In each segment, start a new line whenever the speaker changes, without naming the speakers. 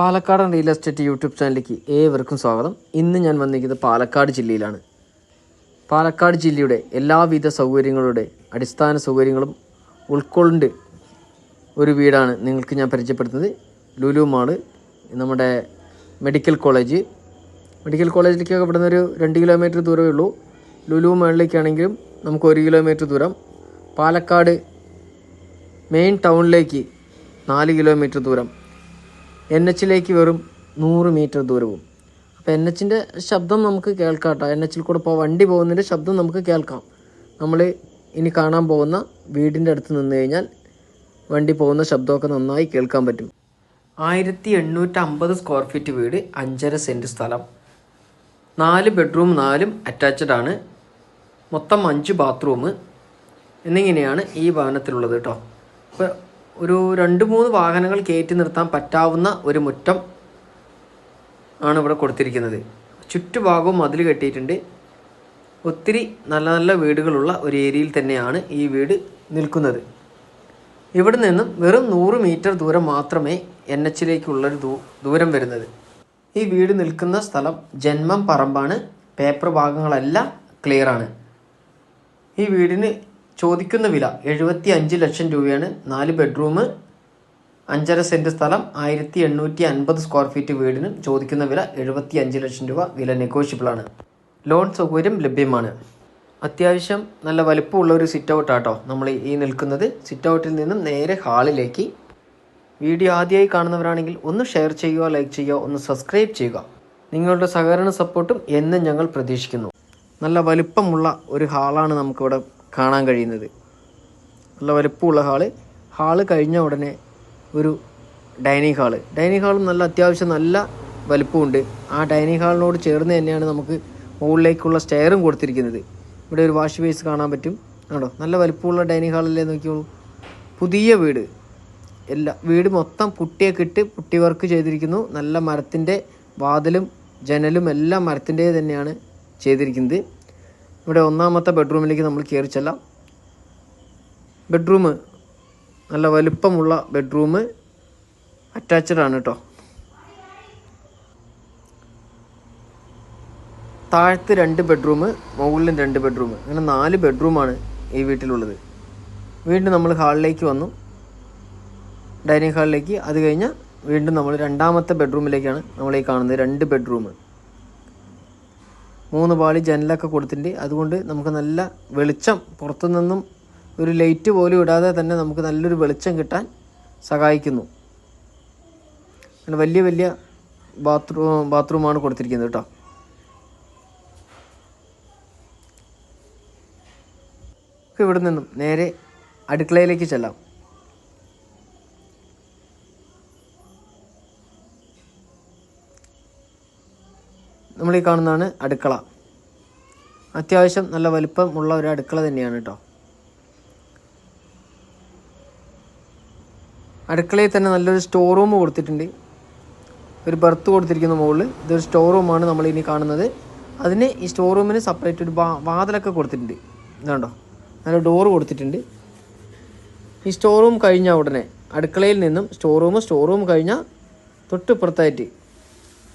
പാലക്കാടൻ real estate YouTube ചാനലിലേക്ക് ഏവർക്കും സ്വാഗതം. ഇന്ന് ഞാൻ വന്നിരിക്കുന്നത് പാലക്കാട് ജില്ലയിലാണ്. പാലക്കാട് ജില്ലയുടെ എല്ലാവിധ സൗകര്യങ്ങളുടെ അടിസ്ഥാന സൗകര്യങ്ങളും ഉൾക്കൊണ്ട് ഒരു വീടാണ് നിങ്ങൾക്ക് ഞാൻ പരിചയപ്പെടുത്തുന്നത്. ലുലു മാൾ നമ്മുടെ മെഡിക്കൽ കോളേജ്. മെഡിക്കൽ കോളേജിലേക്കൊക്കെ ഇവിടുന്ന് ഒരു രണ്ട് കിലോമീറ്റർ ദൂരമേ ഉള്ളൂ. ലുലു മാളിലേക്കാണെങ്കിലും നമുക്ക് ഒരു കിലോമീറ്റർ ദൂരം. പാലക്കാട് മെയിൻ ടൗണിലേക്ക് നാല് കിലോമീറ്റർ ദൂരം. എൻ എച്ചിലേക്ക് വെറും നൂറ് മീറ്റർ ദൂരവും. അപ്പോൾ എൻ എച്ചിന്റെ ശബ്ദം നമുക്ക് കേൾക്കാം കേട്ടോ എൻ എച്ചിൽ കൂടെ ഇപ്പോൾ വണ്ടി പോകുന്നതിന്റെ ശബ്ദം നമുക്ക് കേൾക്കാം. നമ്മൾ ഇനി കാണാൻ പോകുന്ന വീടിന്റെ അടുത്ത് നിന്ന് കഴിഞ്ഞാൽ വണ്ടി പോകുന്ന ശബ്ദമൊക്കെ നന്നായി കേൾക്കാൻ പറ്റും. ആയിരത്തി എണ്ണൂറ്റമ്പത് സ്ക്വയർ ഫീറ്റ് വീട് അഞ്ചര സെന്റ് സ്ഥലം. നാല് ബെഡ്റൂം നാലും അറ്റാച്ച്ഡ് ആണ്. മൊത്തം അഞ്ച് ബാത്റൂം എന്നിങ്ങനെയാണ് ഈ ഭവനത്തിലുള്ളത് കേട്ടോ. അപ്പോൾ ഒരു രണ്ട് മൂന്ന് വാഹനങ്ങൾ കയറ്റി നിർത്താൻ പറ്റാവുന്ന ഒരു മുറ്റം ആണ് ഇവിടെ കൊടുത്തിരിക്കുന്നത്. ചുറ്റുഭാഗവും മതിൽ കെട്ടിയിട്ടുണ്ട്. ഒത്തിരി നല്ല നല്ല വീടുകളുള്ള ഒരു ഏരിയയിൽ തന്നെയാണ് ഈ വീട് നിൽക്കുന്നത്. ഇവിടെ നിന്നും വെറും നൂറ് മീറ്റർ ദൂരം മാത്രമേ എൻ എച്ചിലേക്കുള്ളൊരു ദൂ ദൂരം വരുന്നത്. ഈ വീട് നിൽക്കുന്ന സ്ഥലം ജന്മം പറമ്പാണ്. പേപ്പർ ഭാഗങ്ങളെല്ലാം ക്ലിയറാണ്. ഈ വീടിന് ചോദിക്കുന്ന വില എഴുപത്തി അഞ്ച് ലക്ഷം രൂപയാണ്. നാല് ബെഡ്റൂം അഞ്ചര സെന്റ് സ്ഥലം ആയിരത്തി എണ്ണൂറ്റി അൻപത് സ്ക്വയർ ഫീറ്റ് വീടിനും ചോദിക്കുന്ന വില എഴുപത്തി അഞ്ച് ലക്ഷം രൂപ. വില നെഗോഷ്യബിളാണ്. ലോൺ സൗകര്യം ലഭ്യമാണ്. അത്യാവശ്യം നല്ല വലിപ്പമുള്ള ഒരു സിറ്റ് ഔട്ട് ആട്ടോ നമ്മൾ ഈ നിൽക്കുന്നത്. സിറ്റ് ഔട്ടിൽ നിന്നും നേരെ ഹാളിലേക്ക്. വീഡിയോ ആദ്യമായി കാണുന്നവരാണെങ്കിൽ ഒന്ന് ഷെയർ ചെയ്യുക ലൈക്ക് ചെയ്യുക ഒന്ന് സബ്സ്ക്രൈബ് ചെയ്യുക. നിങ്ങളുടെ സഹകരണ സപ്പോർട്ടും എന്നും ഞങ്ങൾ പ്രതീക്ഷിക്കുന്നു. നല്ല വലിപ്പമുള്ള ഒരു ഹാളാണ് നമുക്കിവിടെ കാണാൻ കഴിയുന്നത്. നല്ല വലിപ്പമുള്ള ഹാൾ. ഹാൾ കഴിഞ്ഞ ഉടനെ ഒരു ഡൈനിങ് ഹാൾ. ഡൈനിങ് ഹാളും നല്ല അത്യാവശ്യം നല്ല വലുപ്പമുണ്ട്. ആ ഡൈനിങ് ഹാളിനോട് ചേർന്ന് തന്നെയാണ് നമുക്ക് മുകളിലേക്കുള്ള സ്റ്റെയറും കൊടുത്തിരിക്കുന്നത്. ഇവിടെ ഒരു വാഷ് ബേസ് കാണാൻ പറ്റും. ആണോ നല്ല വലിപ്പമുള്ള ഡൈനിങ് ഹാളല്ലേ നോക്കിയോളൂ. പുതിയ വീട്. എല്ലാ വീട് മൊത്തം പുട്ടിയൊക്കെ ഇട്ട് പുട്ടി വർക്ക് ചെയ്തിരിക്കുന്നു. നല്ല മരത്തിന്റെ വാതിലും ജനലും എല്ലാം മരത്തിന്റെ തന്നെയാണ് ചെയ്തിരിക്കുന്നത്. ഇവിടെ ഒന്നാമത്തെ ബെഡ്റൂമിലേക്ക് നമ്മൾ കയറി ചെല്ലാം. ബെഡ്റൂം നല്ല വലുപ്പമുള്ള ബെഡ്റൂം അറ്റാച്ച്ഡ് ആണ് കേട്ടോ താഴത്ത് രണ്ട് ബെഡ്റൂം മുകളിലും രണ്ട് ബെഡ്റൂം അങ്ങനെ നാല് ബെഡ്റൂമാണ് ഈ വീട്ടിലുള്ളത്. വീണ്ടും നമ്മൾ ഹാളിലേക്ക് വന്നു. ഡൈനിങ് ഹാളിലേക്ക്. അത് കഴിഞ്ഞാൽ വീണ്ടും നമ്മൾ രണ്ടാമത്തെ ബെഡ്റൂമിലേക്കാണ് നമ്മൾ ഈ കാണുന്നത് രണ്ട് ബെഡ്റൂം മൂന്ന് പാളി ജനലൊക്കെ കൊടുത്തിട്ടുണ്ട്. അതുകൊണ്ട് നമുക്ക് നല്ല വെളിച്ചം പുറത്തു നിന്നും ഒരു ലൈറ്റ് പോലും ഇടാതെ തന്നെ നമുക്ക് നല്ലൊരു വെളിച്ചം കിട്ടാൻ സഹായിക്കുന്നു. വലിയ വലിയ ബാത്റൂം ബാത്റൂമാണ് കൊടുത്തിരിക്കുന്നത് കേട്ടോ. ഇവിടെ നിന്നും നേരെ അടുക്കളയിലേക്ക് ചെല്ലാം. നമ്മൾ ഈ കാണുന്നതാണ് അടുക്കള. അത്യാവശ്യം നല്ല വലിപ്പമുള്ള ഒരു അടുക്കള തന്നെയാണ് കേട്ടോ അടുക്കളയിൽ തന്നെ നല്ലൊരു സ്റ്റോർ റൂം കൊടുത്തിട്ടുണ്ട്. ഒരു ബർത്ത് കൊടുത്തിരിക്കുന്ന മുകളിൽ ഇതൊരു സ്റ്റോർ റൂമാണ് നമ്മൾ ഇനി കാണുന്നത്. അതിന് ഈ സ്റ്റോർ റൂമിന് സെപ്പറേറ്റ് ഒരു വാതിലൊക്കെ കൊടുത്തിട്ടുണ്ട്. ഇതുണ്ടോ? നല്ല ഡോറ് കൊടുത്തിട്ടുണ്ട്. ഈ സ്റ്റോർ റൂം കഴിഞ്ഞ ഉടനെ അടുക്കളയിൽ നിന്നും സ്റ്റോർ റൂം സ്റ്റോർ റൂം കഴിഞ്ഞാൽ തൊട്ടിപ്പുറത്തായിട്ട്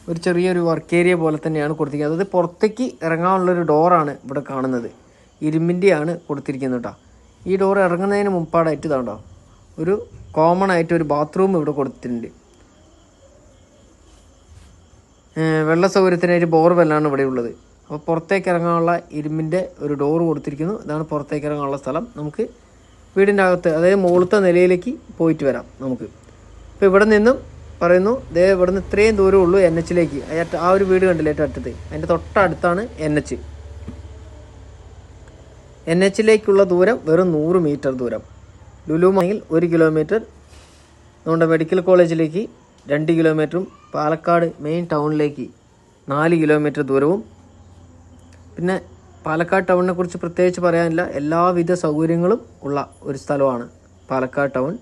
ഒരു ചെറിയൊരു വർക്ക് ഏരിയ പോലെ തന്നെയാണ് കൊടുത്തിരിക്കുന്നത്. അതായത് പുറത്തേക്ക് ഇറങ്ങാനുള്ളൊരു ഡോറാണ് ഇവിടെ കാണുന്നത്. ഇരുമ്പിന്റെയാണ് കൊടുത്തിരിക്കുന്നത് കേട്ടോ ഈ ഡോർ ഇറങ്ങുന്നതിന് മുമ്പാടായിട്ട് ഇതാണ്ടോ ഒരു കോമൺ ആയിട്ട് ഒരു ബാത്റൂം ഇവിടെ കൊടുത്തിട്ടുണ്ട്. വെള്ള സൗകര്യത്തിനായിട്ട് ബോർവെല്ലാണ് ഇവിടെ ഉള്ളത്. അപ്പോൾ പുറത്തേക്ക് ഇറങ്ങാനുള്ള ഇരുമ്പിന്റെ ഒരു ഡോർ കൊടുത്തിരിക്കുന്നു. ഇതാണ് പുറത്തേക്ക് ഇറങ്ങാനുള്ള സ്ഥലം. നമുക്ക് വീടിന്റെ അകത്ത് അതായത് മുകളിലത്തെ നിലയിലേക്ക് പോയിട്ട് വരാം നമുക്ക്. അപ്പോൾ ഇവിടെ നിന്നും പറയുന്നു ദേ ഇവിടുന്ന് ഇത്രയും ദൂരം ഉള്ളൂ എൻ എച്ചിലേക്ക്. ആ ഒരു വീട് കണ്ടില്ലേ ഏറ്റവും അടുത്തത്? അതിന്റെ തൊട്ടടുത്താണ് എൻ എച്ച്. എൻ എച്ചിലേക്കുള്ള ദൂരം വെറും നൂറ് മീറ്റർ ദൂരം. ലുലുമാണെങ്കിൽ ഒരു കിലോമീറ്റർ. നമ്മുടെ മെഡിക്കൽ കോളേജിലേക്ക് രണ്ട് കിലോമീറ്ററും പാലക്കാട് മെയിൻ ടൗണിലേക്ക് നാല് കിലോമീറ്റർ ദൂരവും. പിന്നെ പാലക്കാട് ടൗണിനെ കുറിച്ച് പ്രത്യേകിച്ച് പറയാനില്ല. എല്ലാവിധ സൗകര്യങ്ങളും ഉള്ള ഒരു സ്ഥലമാണ് പാലക്കാട് ടൗൺ.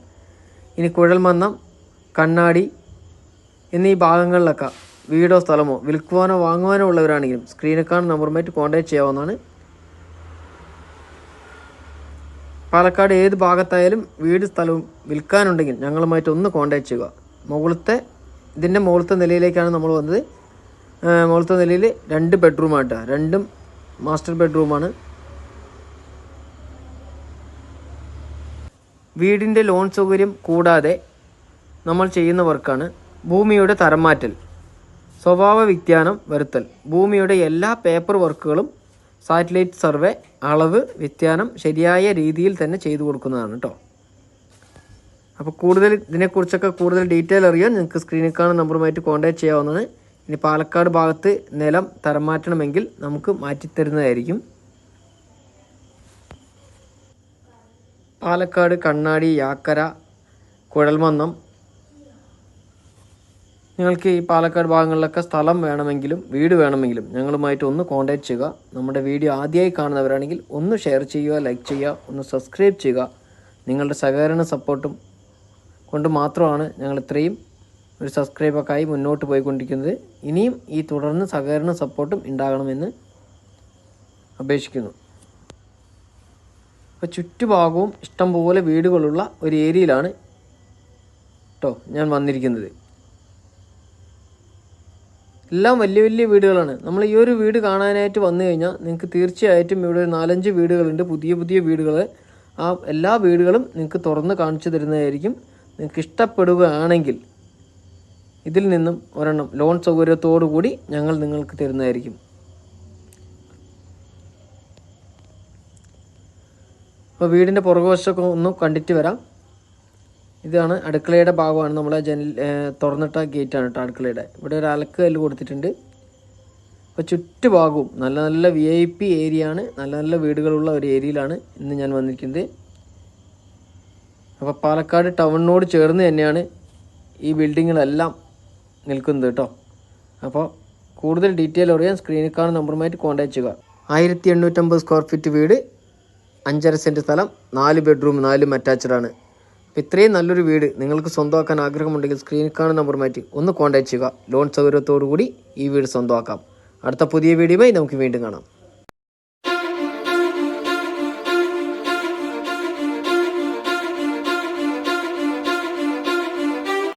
ഇനി കുഴൽമന്നം കണ്ണാടി എന്നീ ഭാഗങ്ങളിലൊക്കെ വീടോ സ്ഥലമോ വിൽക്കുവാനോ വാങ്ങുവാനോ ഉള്ളവരാണെങ്കിലും സ്ക്രീനിൽ കാണുന്ന നമ്പറുമായിട്ട് കോൺടാക്ട് ചെയ്യാവുന്നതാണ്. പാലക്കാട് ഏത് ഭാഗത്തായാലും വീട് സ്ഥലവും വിൽക്കാനുണ്ടെങ്കിൽ ഞങ്ങളുമായിട്ട് ഒന്ന് കോൺടാക്ട് ചെയ്യുക. മുകളിലത്തെ ഇതിന്റെ മുകളിലത്തെ നിലയിലേക്കാണ് നമ്മൾ വന്നത്. മുകളത്തെ നിലയിൽ രണ്ട് ബെഡ്റൂമായിട്ടാണ് രണ്ടും മാസ്റ്റർ ബെഡ്റൂമാണ് വീടിന്റെ ലോൺ സൗകര്യം കൂടാതെ നമ്മൾ ചെയ്യുന്ന വർക്കാണ് ഭൂമിയുടെ തരംമാറ്റൽ സ്വഭാവ വ്യത്യാനം വരുത്തൽ. ഭൂമിയുടെ എല്ലാ പേപ്പർ വർക്കുകളും സാറ്റലൈറ്റ് സർവേ അളവ് വ്യത്യാനം ശരിയായ രീതിയിൽ തന്നെ ചെയ്തു കൊടുക്കുന്നതാണ് കേട്ടോ അപ്പോൾ കൂടുതൽ ഇതിനെക്കുറിച്ചൊക്കെ കൂടുതൽ ഡീറ്റെയിൽ അറിയാൻ നിങ്ങൾക്ക് സ്ക്രീനിൽ കാണുന്ന നമ്പറുമായിട്ട് കോൺടാക്ട് ചെയ്യാവുന്നതാണ്. ഇനി പാലക്കാട് ഭാഗത്ത് നിലം തരം മാറ്റണമെങ്കിൽ നമുക്ക് മാറ്റിത്തരുന്നതായിരിക്കും പാലക്കാട് കണ്ണാടി യാക്കര കുഴൽമന്നം നിങ്ങൾക്ക് ഈ പാലക്കാട് ഭാഗങ്ങളിലൊക്കെ സ്ഥലം വേണമെങ്കിലും വീട് വേണമെങ്കിലും ഞങ്ങളുമായിട്ട് ഒന്ന് കോൺടാക്ട് ചെയ്യുക. നമ്മുടെ വീഡിയോ ആദ്യമായി കാണുന്നവരാണെങ്കിൽ ഒന്ന് ഷെയർ ചെയ്യുക ലൈക്ക് ചെയ്യുക ഒന്ന് സബ്സ്ക്രൈബ് ചെയ്യുക. നിങ്ങളുടെ സഹകരണ സപ്പോർട്ടും കൊണ്ട് മാത്രമാണ് ഞങ്ങൾ ഇത്രയും ഒരു സബ്സ്ക്രൈബൊക്കെയായി മുന്നോട്ട് പോയിക്കൊണ്ടിരിക്കുന്നത്. ഇനിയും ഈ തുടർന്ന് സഹകരണ സപ്പോർട്ടും ഉണ്ടാകണമെന്ന് അപേക്ഷിക്കുന്നു. അപ്പോൾ ചുറ്റുഭാഗവും ഇഷ്ടംപോലെ വീടുകളുള്ള ഒരു ഏരിയയിലാണ് കേട്ടോ ഞാൻ വന്നിരിക്കുന്നത്. എല്ലാം വലിയ വലിയ വീടുകളാണ്. നമ്മൾ ഈ ഒരു വീട് കാണാനായിട്ട് വന്നു കഴിഞ്ഞാൽ നിങ്ങൾക്ക് തീർച്ചയായിട്ടും ഇവിടെ ഒരു നാലഞ്ച് വീടുകളുണ്ട്. പുതിയ പുതിയ വീടുകൾ. ആ എല്ലാ വീടുകളും നിങ്ങൾക്ക് തുറന്ന് കാണിച്ചു തരുന്നതായിരിക്കും. നിങ്ങൾക്ക് ഇഷ്ടപ്പെടുകയാണെങ്കിൽ ഇതിൽ നിന്നും ഒരെണ്ണം ലോൺ സൗകര്യത്തോടു കൂടി ഞങ്ങൾ നിങ്ങൾക്ക് തരുന്നതായിരിക്കും. അപ്പോൾ വീടിന്റെ പുറകുവശമൊക്കെ ഒന്ന് കണ്ടിട്ട് വരാം. ഇതാണ് അടുക്കളയുടെ ഭാഗമാണ്. നമ്മളെ ജനൽ തുറന്നിട്ട ഗേറ്റാണ് കേട്ടോ അടുക്കളയുടെ. ഇവിടെ ഒരു അലക്ക് കല്ല് കൊടുത്തിട്ടുണ്ട്. അപ്പോൾ ചുറ്റുഭാഗവും നല്ല നല്ല വി ഐ പി ഏരിയ ആണ്. നല്ല നല്ല വീടുകളുള്ള ഒരു ഏരിയയിലാണ് ഇന്ന് ഞാൻ വന്നിരിക്കുന്നത്. അപ്പോൾ പാലക്കാട് ടൗണിനോട് ചേർന്ന് തന്നെയാണ് ഈ ബിൽഡിങ്ങുകളെല്ലാം നിൽക്കുന്നത് കേട്ടോ അപ്പോൾ കൂടുതൽ ഡീറ്റെയിൽ അറിയാൻ സ്ക്രീനിൽ കാണുന്ന നമ്പറുമായിട്ട് കോൺടാക്ട് ചെയ്യുക. ആയിരത്തി എണ്ണൂറ്റമ്പത് സ്ക്വയർ ഫീറ്റ് വീട് അഞ്ചര സെന്റ് സ്ഥലം നാല് ബെഡ്റൂം നാലും അറ്റാച്ച്ഡ് ആണ്. അപ്പോൾ ഇത്രയും നല്ലൊരു വീട് നിങ്ങൾക്ക് സ്വന്തമാക്കാൻ ആഗ്രഹമുണ്ടെങ്കിൽ സ്ക്രീനിൽ കാണുന്ന നമ്പർ മാറ്റി ഒന്ന് കോൺടാക്ട് ചെയ്യുക. ലോൺ സൗകര്യത്തോടു കൂടി ഈ വീട് സ്വന്തമാക്കാം. അടുത്ത പുതിയ വീഡിയോയുമായി നമുക്ക് വീണ്ടും കാണാം.